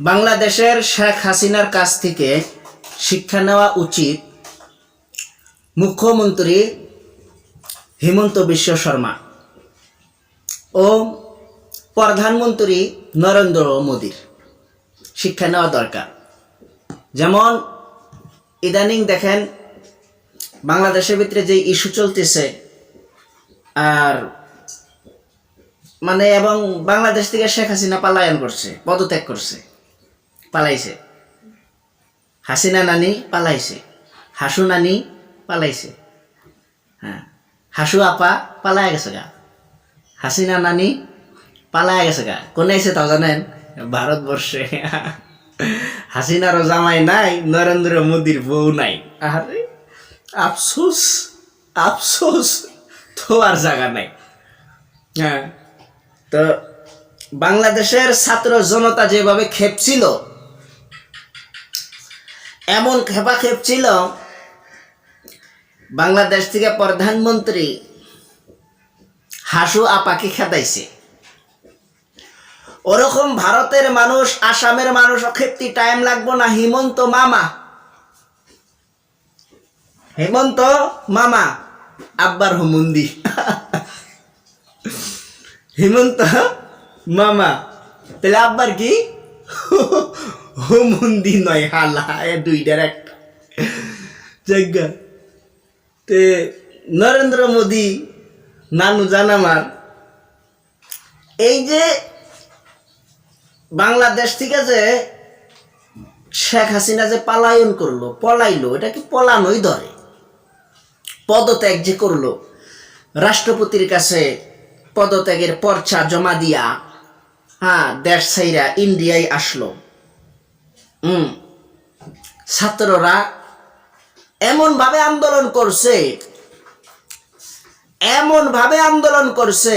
বাংলাদেশের শেখ হাসিনার কাছ থেকে শিক্ষা নেওয়া উচিত মুখ্যমন্ত্রী হিমন্ত বিশ্ব শর্মা ও প্রধানমন্ত্রী নরেন্দ্র মোদীর শিক্ষা নেওয়া দরকার। যেমন ইদানিং দেখেন বাংলাদেশের ভিতরে যে ইস্যু চলতেছে আর মানে এবং বাংলাদেশ থেকে শেখ হাসিনা পালায়ন করছে, পদত্যাগ করছে। পালাইছে। হাসিনা নানি পালাইছে। হাসু নানি পালাইছে। হ্যাঁ হাসু আপা পালায় গেছে গা। হাসিনা নানি পালায় গেছে গা। কোনে আইছে তাও জানেন? ভারতবর্ষে। হাসিনারও জামাই নাই, নরেন্দ্র মোদীর বউ নাই। আরে, আফসোস আফসোস, তো আর জায়গা নাই। হ্যাঁ তো বাংলাদেশের ছাত্র জনতা যেভাবে খেপছিল এমন খেপা ছিল বাংলাদেশ থেকে প্রধানমন্ত্রী হাসু আপাকে খেদাইছে। ওরকম ভারতের মানুষ, আসামের মানুষ ক্ষেত্রে টাইম লাগবো না, হিমন্ত মামা। হেমন্ত মামা, আব্বার হুমুন্দি। হিমন্ত মামা, তাহলে আব্বার কি? হুমুন্দি নয়, হালা, এ দুইটার তে নরেন্দ্র মোদী, নানু জানামার এই যে বাংলাদেশ থেকে যে শেখ হাসিনা যে পালায়ন করল, পলাইলো, এটা কি পলানোই ধরে? পদত্যাগ যে করল, রাষ্ট্রপতির কাছে পদত্যাগের পর্চা জমা দিয়া হ্যাঁ দেশ ছাইরা ইন্ডিয়ায় আসলো। ছাত্ররা এমন ভাবে আন্দোলন করছে এমন ভাবে আন্দোলন করছে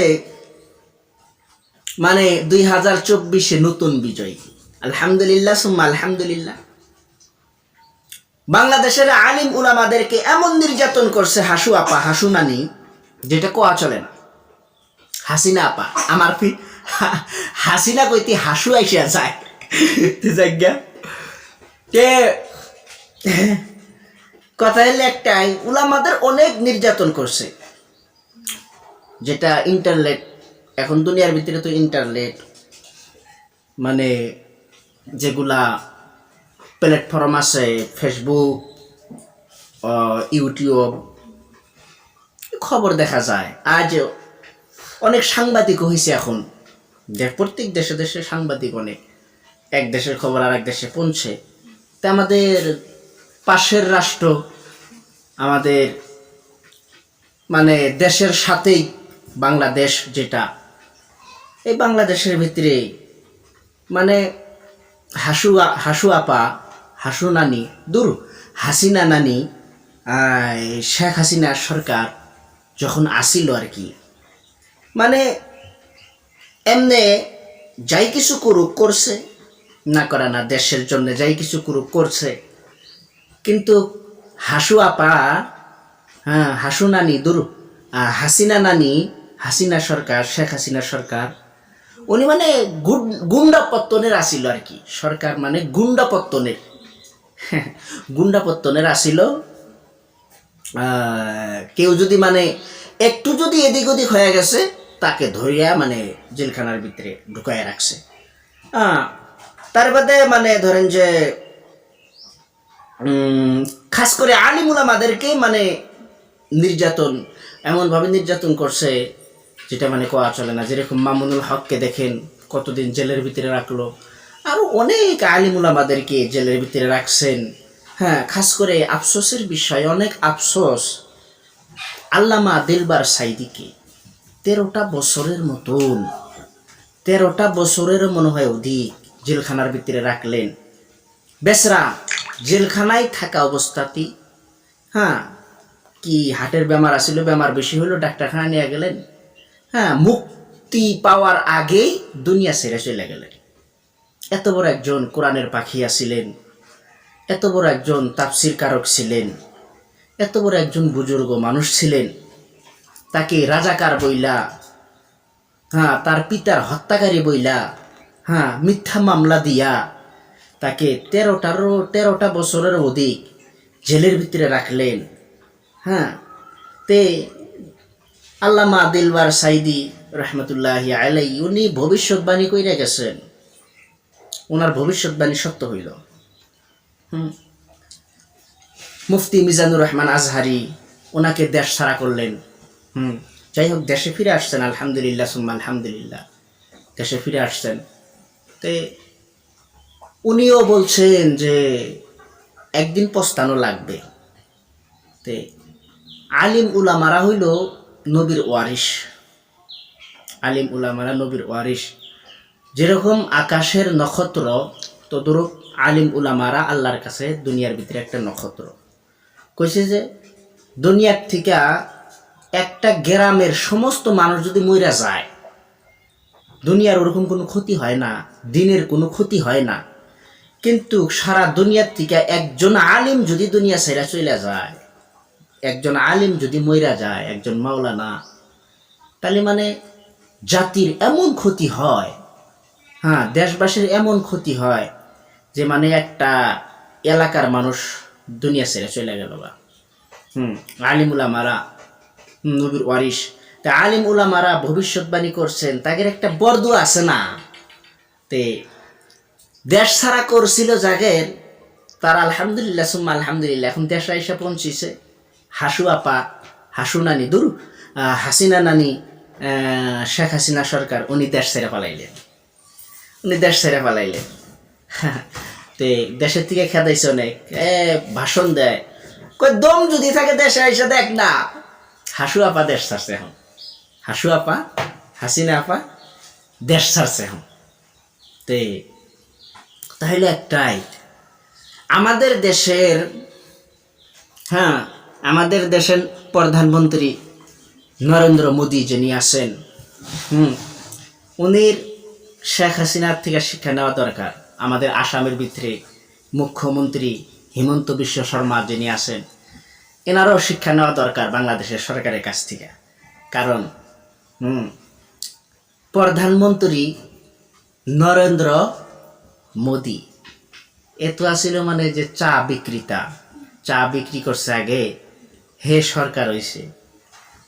মানে দুই হাজার চব্বিশে নতুন বিজয়। আলহামদুলিল্লাহ, সুম্মা আলহামদুলিল্লাহ। বাংলাদেশের আলিম উলামাদেরকে এমন নির্যাতন করছে, হাসু আপা, হাসু নানি, যেটা কোয়া চলে না? হাসিনা আপা, আমার হাসিনা কইতে হাসু আইসা যায়। জায়গা। কে? কথা হলে একটাই উলামাদের অনেক নির্যাতন করছে। যেটা ইন্টারনেট এখন দুনিয়ার ভিতরে তো ইন্টারনেট মানে যেগুলা প্ল্যাটফর্ম আছে ফেসবুক ইউটিউব খবর দেখা যায়। আজ অনেক সাংবাদিক হয়েছে এখন। প্রত্যেক দেশে দেশে সাংবাদিক অনেক। এক দেশের খবর আর এক দেশে পৌঁছে। তা আমাদের পাশের রাষ্ট্র আমাদের মানে দেশের সাথেই বাংলাদেশ যেটা, এই বাংলাদেশের ভিতরে মানে হাসু হাসু আপা, হাসু নানি, দূর, হাসিনা নানি শেখ হাসিনার সরকার যখন আসিল আর কি মানে এমনে যাই কিছু করুক, করছে। না করে না, দেশের জন্য যাই কিছু করুক, করছে। কিন্তু হাসু আপা হ্যাঁ হাসু নানি, দূর হাসিনা নানি, হাসিনা সরকার, শেখ হাসিনা সরকার, উনি মানে গুন- গুন্ডাপত্তনের আসিল আর কি। সরকার মানে গুন্ডাপত্তনের। গুন্ডাপত্তনের আসিল। কেউ যদি মানে একটু যদি এদিক ওদিক হয়ে গেছে, তাকে ধরিয়া মানে জেলখানার ভিতরে ঢুকায় রাখছে। হ্যাঁ তার বাদে মানে ধরেন যে খাস করে আলিমুলামাদেরকে মানে নির্যাতন, এমনভাবে নির্যাতন করছে, যেটা মানে কোয়া চলে না। যেরকম মামুনুল হককে দেখেন, কতদিন জেলের ভিতরে রাখল। আরও অনেক আলিমুলামাদেরকে জেলের ভিতরে রাখছেন। হ্যাঁ খাস করে আফসোসের বিষয়, অনেক আফসোস। আল্লামা দিলবার সাইদিকে, তেরোটা বছরের মতন, তেরোটা বছরেরও মনে হয় অধিক। জেলখানার ভিতরে রাখলেন। বেসরা জেলখানায় থাকা অবস্থাতেই হ্যাঁ কি হার্টের বেমার আসিল, বেমার বেশি হলো ডাক্তারখানা নিয়ে গেলেন। হ্যাঁ মুক্তি পাওয়ার আগেই দুনিয়া ছেড়ে চলে গেলেন। এত বড় একজন কোরআনের পাখি আসিলেন, এত বড় একজন তাফসির কারক ছিলেন, এত বড় একজন বুজুর্গ মানুষ ছিলেন। তাকে রাজাকার বইলা হ্যাঁ তার পিতার হত্যাকারী বইলা হ্যাঁ মিথ্যা মামলা দিয়া তাকে তেরোটারও তেরোটা বছরের অধিক জেলের ভিতরে রাখলেন। হ্যাঁ তে আল্লামা দিলবার সাইদি রহমতুল্লাহ আলাই উনি ভবিষ্যৎবাণী কইরা গেছেন। ওনার ভবিষ্যৎবাণী সত্য হইল। হুম, মুফতি মিজানুর রহমান আজহারি ওনাকে দেশ ছাড়া করলেন। হুম, যাই হোক, দেশে ফিরে আসছেন, আলহামদুলিল্লাহ, সুম্মা আলহামদুলিল্লাহ, দেশে ফিরে আসছেন। তে উনিও বলছেন যে একদিন পস্তানো লাগবে। তে আলিম উলামারা হইল নবীর ওয়ারিস আলিম উলামারা নবীর ওয়ারিস যেরকম আকাশের নক্ষত্র, তদরূপ আলিম উলামারা আল্লাহর কাছে দুনিয়ার ভিতরে একটা নক্ষত্র। কইছে যে, দুনিয়ার থেকে একটা গ্রামের সমস্ত মানুষ যদি মইরা যায় দুনিয়ার ওরকম কোনো ক্ষতি হয় না দিনের কোনো ক্ষতি হয় না। কিন্তু সারা দুনিয়ার থেকে একজন আলিম যদি দুনিয়া সেরা চলে যায় একজন আলিম যদি মইরা যায় একজন মাওলানা তাহলে মানে জাতির এমন ক্ষতি হয় হ্যাঁ দেশবাসীর এমন ক্ষতি হয় যে মানে একটা এলাকার মানুষ দুনিয়া ছেড়ে চলে গেল বা। হুম আলিম উলামারা হুম, নবীর ওয়ারিস তা আলিম উলামারা ভবিষ্যৎবাণী করছেন তাদের একটা বরদু আছে না? তে দেশ ছাড়া করছিল জাগের, তার আলহামদুলিল্লাহ, সুম্মা আলহামদুলিল্লাহ, এখন দেশ আইসা পৌঁছিছে। হাসু আপা, হাসু নানি, দূর হাসিনা নানি শেখ হাসিনা সরকার, উনি দেশ ছেড়ে পালাইলেন। উনি দেশ ছেড়ে পালাইলেন। তে দেশের থেকে খেদাইছে অনেক। এ, ভাষণ দেয়। কই, দম যদি থাকে দেশে আইসা দেখ না। হাসু আপা দেশ ছাড়ছে এখন। হাসু আপা, হাসিনা আপা, দেশ ছাড়ছে এখন। তে, তাহলে একটাই আমাদের দেশের হ্যাঁ আমাদের দেশের প্রধানমন্ত্রী নরেন্দ্র মোদী যিনি আছেন, হুম, উনির শেখ হাসিনার থেকে শিক্ষা নেওয়া দরকার। আমাদের আসামের ভিতরে মুখ্যমন্ত্রী হিমন্ত বিশ্ব শর্মা যিনি আছেন, এনারও শিক্ষা নেওয়া দরকার বাংলাদেশের সরকারের কাছ থেকে। কারণ প্রধানমন্ত্রী নরেন্দ্র মোদী। এ তো আসলে মানে যে চা বিক্রেতা। চা বিক্রি করছে আগে। হে সরকার হইছে।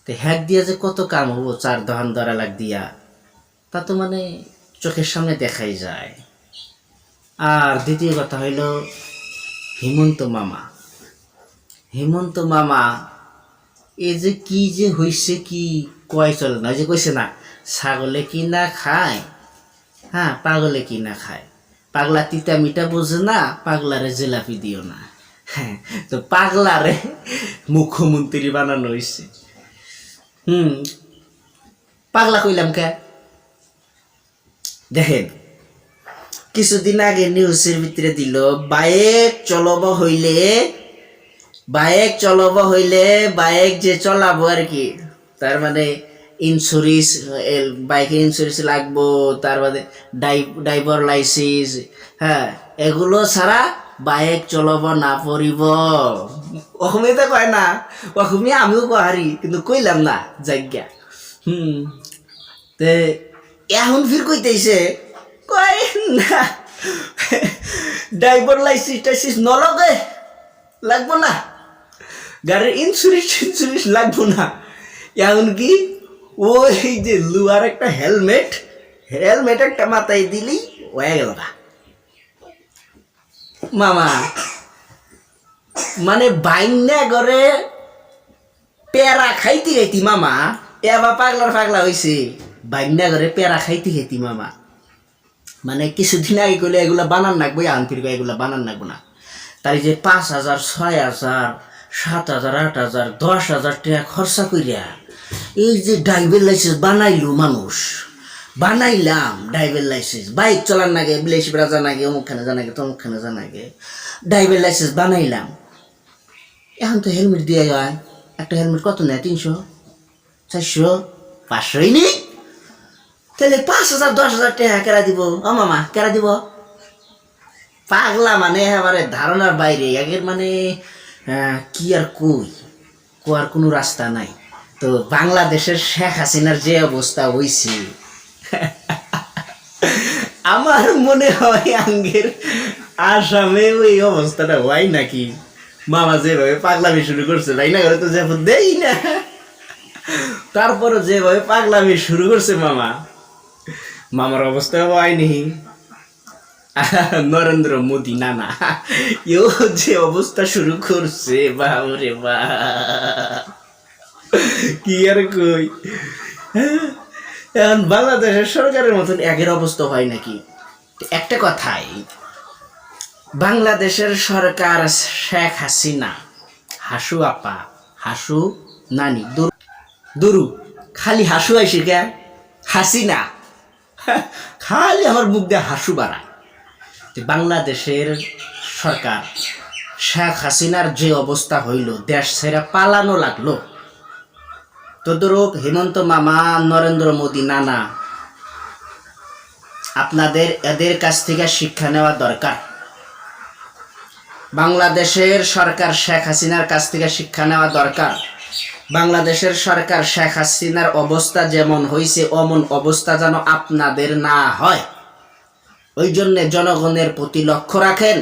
তো হ্যাক দিয়া যে কত কাম হব চার দহান ধরা লাগ দিয়া। তা তো মানে চোখের সামনে দেখাই যায়। আর দ্বিতীয় কথা হইল হিমন্ত মামা। হিমন্ত মামা, এ যে কি যে হইছে কি কয় চলে না যে কইছে না, ছাগলে কি না খায়? হ্যাঁ পাগলে কি না খায়? পাগলা তিতা মিঠা বোঝে না, পাগলারে জিলাপি দিও না। হ্যাঁ তো পাগলারে মুখ্যমন্ত্রী বানানো হয়েছে হুম, পাগলা কইলাম কে? দেখেন, কিছুদিন আগে নিউজের ভিতরে দিল বাইক চলব হইলে বাইক চলব হইলে বাইক যে চলাবো আর কি তার মানে ইন্স্যুরেন্স বাইকের ইন্স্যুরেন্স লাগবো, তার বাদে ড্রাইভার লাইসেন্স হ্যাঁ এগুলো ছাড়া বাইক চলাব না পড়িব অসমীয়াতে কয় না, অসমীয়া আমিও কহারি কিন্তু কইলাম না জাজ্ঞা হুম, তে, এখন ফির কইতেছে কয়, না ড্রাইভার লাইসেন্স টাইসেন্স নলগে, লাগবো না। গাড়ির ইন্স্যুরেন্স ইন্স্যুরেন্স লাগবো না। এখন কি ওই যে লুয়ার একটা হেলমেট হেলমেট একটা মাথায় দিলি হয়ে গেল মামা মানে বাইনা করে পেয়ারা খাইতে খাইতি মামা এবার পাগলার পাগলা হয়েছে বাইনা করে পেয়ারা খাইতে খাইতি মামা। মানে কিছুদিন আগে করলে এগুলা বানান নাকবো আন ফিরবে এগুলা বানান নাকবো না। তাই যে পাঁচ হাজার, ছয় হাজার, সাত হাজার, আট হাজার, দশ হাজার টাকা খরচা করিয়া এই যে ড্রাইভিং লাইসেন্স বানাইলো মানুষ, বানাইলাম ড্রাইভিং লাইসেন্স বাইক চলার নাগে বিলেশ বেড়া জানা জানাগে অমুকখানে জানাগে তমুকখানে জানাগে ড্রাইভিং লাইসেন্স বানাইলাম। এখন তো হেলমেট দিয়ে যায় একটা হেলমেট কত নেয়? তিনশো? চারশো? পাঁচশোই নেই তাহলে পাঁচ হাজার, দশ হাজার টাকা কেরা দিব? ও মামা, কেরা দিব? পাগলা মানে এবারে ধারণার বাইরে। আগের মানে কি আর কই? কোয়ার কোনো রাস্তা নাই। তো বাংলাদেশের শেখ হাসিনার যে অবস্থা হইছে আমার মনে হয় আঙ্গের আসামে ওই অবস্থাটা হয় নাকি? মামা যেভাবে পাগলামি শুরু করছে ভাই না? করে তো যে দেই না। তারপরে যেভাবে পাগলামি শুরু করছে মামা মামার অবস্থা হয়নি। নরেন্দ্র মোদী না না ইও যে অবস্থা শুরু করছে বাবরে বা কি আর কই? এখন বাংলাদেশের সরকারের মতন একের অবস্থা হয় নাকি? একটা কথাই, বাংলাদেশের সরকার শেখ হাসিনা, হাসু আপা, হাসু নানি, দুরু দুরু, খালি হাসু আইসি কে? হাসিনা। খালি আমার মুখ দিয়ে হাসু বাড়ায়। বাংলাদেশের সরকার শেখ হাসিনার যে অবস্থা হইল, দেশ ছেড়ে পালানো লাগল। তদরূপ হেমন্ত মামা, নরেন্দ্র মোদী নানা, আপনাদের এদের কাছ থেকে শিক্ষা নেওয়া দরকার। বাংলাদেশের সরকার শেখ হাসিনার কাছ থেকে শিক্ষা নেওয়া দরকার। বাংলাদেশের সরকার শেখ হাসিনার অবস্থা যেমন হয়েছে অমন অবস্থা যেন আপনাদের না হয়। ওই জন্যে জনগণের প্রতি লক্ষ্য রাখেন।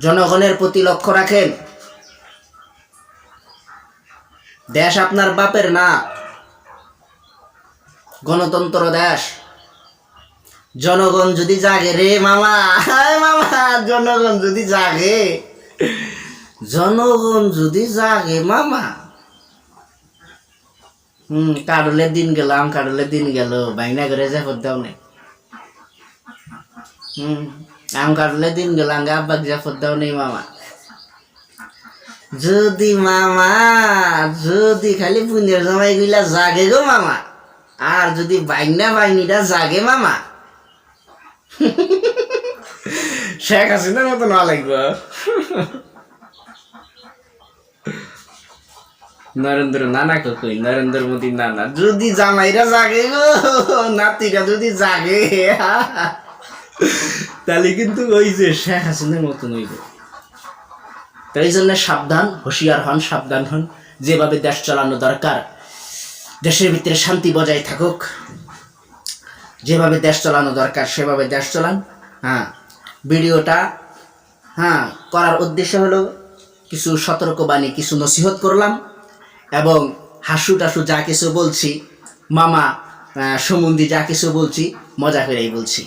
জনগণের প্রতি লক্ষ্য রাখেন। দেশ আপনার বাপের না। গণতন্ত্র দেশ। জনগণ যদি জাগে, রে মামা, হায় মামা, জনগণ যদি জাগে, জনগণ যদি জাগে, মামা। হুম কাডলের দিন গেলাম কাডলের দিন গেল, বাইনা করে যে দাও নাই হুম, আম কাটলের দিন গেলাম আব্বাক যা দাও নেই মামা। যদি মামা যদি খালি পুণ্যের জামাই গুলা জাগে গো মামা আর যদি বাইনা বাইনিটা জাগে মামা। শেখ হাসিনার মতো না লাগবে। নরেন্দ্র নানা কই? নরেন্দ্র মোদী নানা। যদি জামাইরা জাগে গো নাতিরা যদি জাগে। তাহলে কিন্তু ওই যে শেখ হাসিনার মতন হইবে। তাই জন্য সাবধান, হুঁশিয়ার হন, সাবধান হন। যেভাবে দেশ চালানো দরকার, দেশের ভিতরে শান্তি বজায় থাকুক। যেভাবে দেশ চালানো দরকার, সেভাবে দেশ চালান। হ্যাঁ ভিডিওটা হ্যাঁ করার উদ্দেশ্য হলো কিছু সতর্কবাণী, কিছু নসিহত করলাম এবং হাসু টাসু যা কিছু বলছি, মামা সম্বন্ধী যা কিছু বলছি, মজা করেই বলছি।